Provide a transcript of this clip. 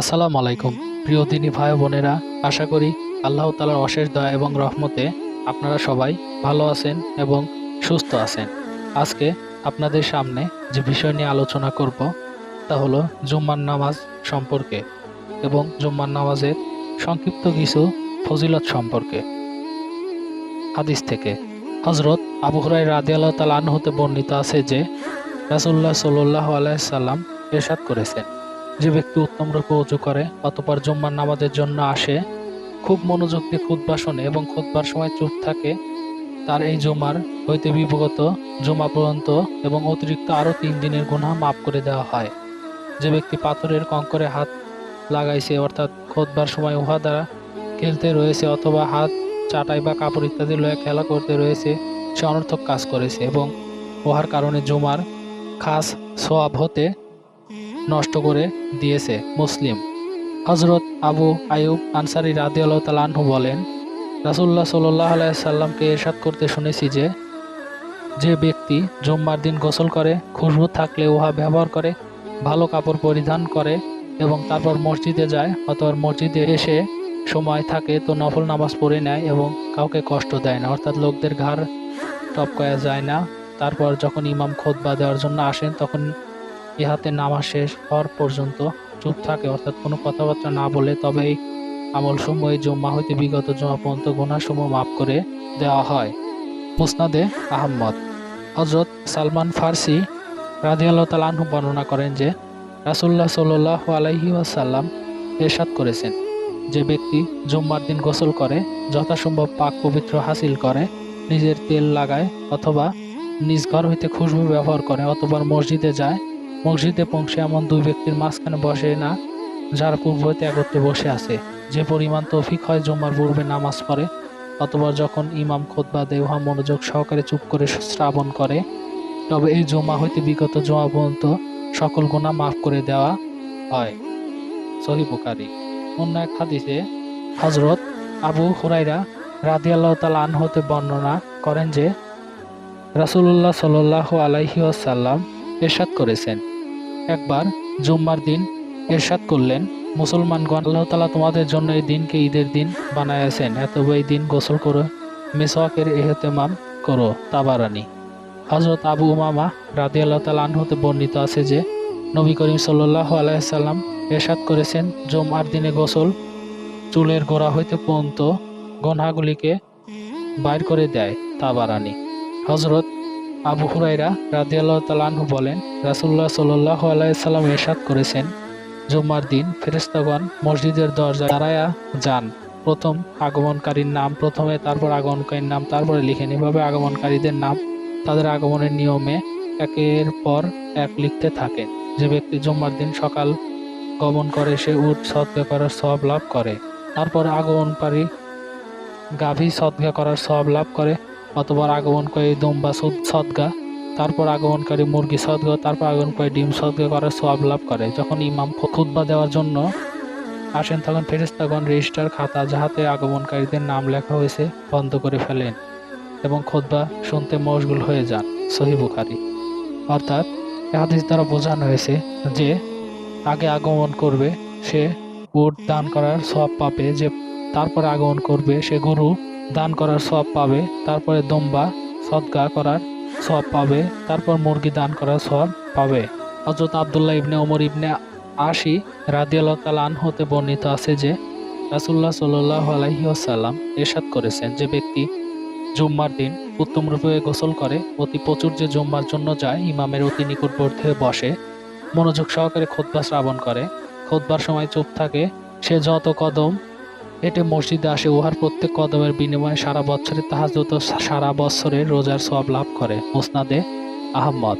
আসসালামু আলাইকুম, প্রিয় দিনী ভাই বোনেরা। আশা করি আল্লাহ তালার অশেষ দয়া এবং রহমতে আপনারা সবাই ভালো আছেন এবং সুস্থ আছেন। আজকে আপনাদের সামনে যে বিষয় নিয়ে আলোচনা করব, তা হলো জুম্মার নামাজ সম্পর্কে এবং জুম্মার নামাজের সংক্ষিপ্ত কিছু ফজিলত সম্পর্কে। হাদিস থেকে। হজরত আবু হুরাই রাদি আল্লাহ তালা হতে বর্ণিত আছে যে রাসুল্লাহ সাল্লাহ আলাইসাল্লাম এরশাদ করেছেন। যে ব্যক্তি উত্তম রূপে উঁচু করে, অতপর জুম্মার নামাজের জন্য আসে, খুব মনোযোগ দিয়ে খুদ্া শোনে এবং খুদ্বার সময় চুপ থাকে, তার এই জুমার হইতে বিভগত জুমা পর্যন্ত এবং অতিরিক্ত আরও তিন দিনের গুনাহ মাফ করে দেওয়া হয়। যে ব্যক্তি পাথরের কঙ্করে হাত লাগাইছে, অর্থাৎ খোদবার সময় উহা দ্বারা খেলতে রয়েছে অথবা হাত চাটাই বা কাপড় ইত্যাদি লয়ে খেলা করতে রয়েছে, সে অনর্থক কাজ করেছে এবং উহার কারণে জুমার খাস সোয়াব হতে নষ্ট করে দিয়েছে মুসলিম। হজরত আবু আয়ুব আনসারি রাদি আল্লাহ বলেন রাসুল্লাহ সাল্লাহ আলাইসাল্লামকে এরশাদ করতে শুনেছি যে যে ব্যক্তি জুম্মার দিন গোসল করে, খুশবু থাকলে উহা ব্যবহার করে, ভালো কাপড় পরিধান করে এবং তারপর মসজিদে যায় অথবা মসজিদে এসে সময় থাকে তো নফল নামাজ পড়ে নেয় এবং কাউকে কষ্ট দেয় না। অর্থাৎ লোকদের ঘাড় টপকায়া যায় না। তারপর যখন ইমাম খোদবা দেওয়ার জন্য আসেন, তখন ইহাতে নামাজ শেষ হওয়ার পর্যন্ত চুপ থাকে, অর্থাৎ কোনো কথাবার্তা না বলে তবে এই আমল সমূহ এই জমা হইতে বিগত জমা পর্যন্ত গুণাসমূহ মাফ করে দেওয়া হয়। মুসনাদে আহম্মদ হজরত সালমান ফার্সি রাজিয়াল্লাহ বর্ণনা করেন যে রাসুল্লাহ সাল্লাহ আলাইহি ওয়াসাল্লাম এরশাদ করেছেন। যে ব্যক্তি জুম্মার দিন গোসল করে, যথাসম্ভব পাক পবিত্র হাসিল করে, নিজের তেল লাগায় অথবা নিজ ঘর হইতে খুশবু ব্যবহার করে, অথবা মসজিদে যায় মসজিদে পৌঁছে এমন দুই ব্যক্তির মাঝখানে বসে না, যারা পূর্ব হইতে একত্রে বসে আছে। যে পরিমাণ তৌফিক হয়, জুম্মার পূর্বে নামাজ পড়ে, অথবা যখন ইমাম খোদবা দেয়, উহা মনোযোগ সহকারে চুপ করে শ্রাবণ করে। তবে এই জমা হইতে বিগত জমা পর্যন্ত সকল গুণা মাফ করে দেওয়া হয়। সহি বুকারি অন্য এক হাদিসে হজরত আবু হুরাইরা রাদি আল্লাহ আনহতে বর্ণনা করেন যে রাসুল্লাহ সাল্লাহ আলাইহি আসাল্লাম এরশাদ করেছেন। একবার জুম্মার দিন এরশাদ করলেন, মুসলমানগণ, আল্লাহ তালা তোমাদের জন্য এই দিনকে ঈদের দিন বানাইয়াছেন। এতব এই দিন গোসল করো, মেসওয়াকের এহতেমাম করো, তাবারানি। হজরত আবু উমামা রাদি আল্লাহ তালা আনহতে বর্ণিত আছে যে, নবী করিম সাল্লাহ আলাইসাল্লাম এরশাদ করেছেন, জুম্মার দিনে গোসল চুলের গোড়া হইতে পর্যন্ত গনহাগুলিকে বাইর করে দেয়, তাবারানি। হজরত আবু হুরাইরা রাদিয়াল্লাহ তালাহু বলেন রাসুল্লাহ সাল্লাহ আলাইসাল্লাম এরশাদ করেছেন, জুম্মার দিন ফেরেস্তাগণ মসজিদের দরজা দাঁড়ায়া যান। প্রথম আগমনকারীর নাম প্রথমে, তারপর আগমনকারীর নাম, তারপরে লিখেন। এভাবে আগমনকারীদের নাম তাদের আগমনের নিয়মে একের পর এক লিখতে থাকেন যে ব্যক্তি জুম্মার দিন সকাল গমন করে, সে উট সদ্গা করার সব লাভ করে। তারপর আগমনকারী গাভী সদ্গা করার সব লাভ করে। অতবার আগমনকারী দুম্বা সদগা, তারপর আগমনকারী মুরগি সদগা, তারপর আগমনকারী ডিম সদগা করার সব লাভ করে। যখন ইমাম খুতবা দেওয়ার জন্য আসেন, তখন ফেরেস্তাগণ রেজিস্টার খাতা যাহাতে আগমনকারীদের নাম লেখা হয়েছে বন্ধ করে ফেলেন এবং খোদবা শুনতে মশগুল হয়ে যান, সহি বুখারি। অর্থাৎ হাদিস দ্বারা বোঝানো হয়েছে যে, আগে আগমন করবে, সে উট দান করার সব পাবে, যে তারপর আগমন করবে, সে গরু দান করার সব পাবে, তারপরে দম্বা, সদগা করার সব পাবে, তারপর মুরগি দান করার সব পাবে। হজরত আবদুল্লাহ ইবনে ওমর ইবনে আশি তালান হতে বর্ণিত আছে যে রাসুল্লাহ সাল্লাহ আলহিউসাল্লাম এরশাদ করেছেন যে ব্যক্তি জুম্মার দিন উত্তম রূপে গোসল করে, অতি প্রচুর যে জুম্মার জন্য যায়, ইমামের অতি নিকটবর্তী বসে, মনোযোগ সহকারে খোদবা শ্রাবণ করে। খোদবার সময় চুপ থাকে, সে যত কদম হেঁটে মসজিদে আসে, উহার প্রত্যেক কদমের বিনিময়ে সারা বছরে তাহাজুত সারা বছরের রোজার সব লাভ করে। মোসনাদে আহম্মদ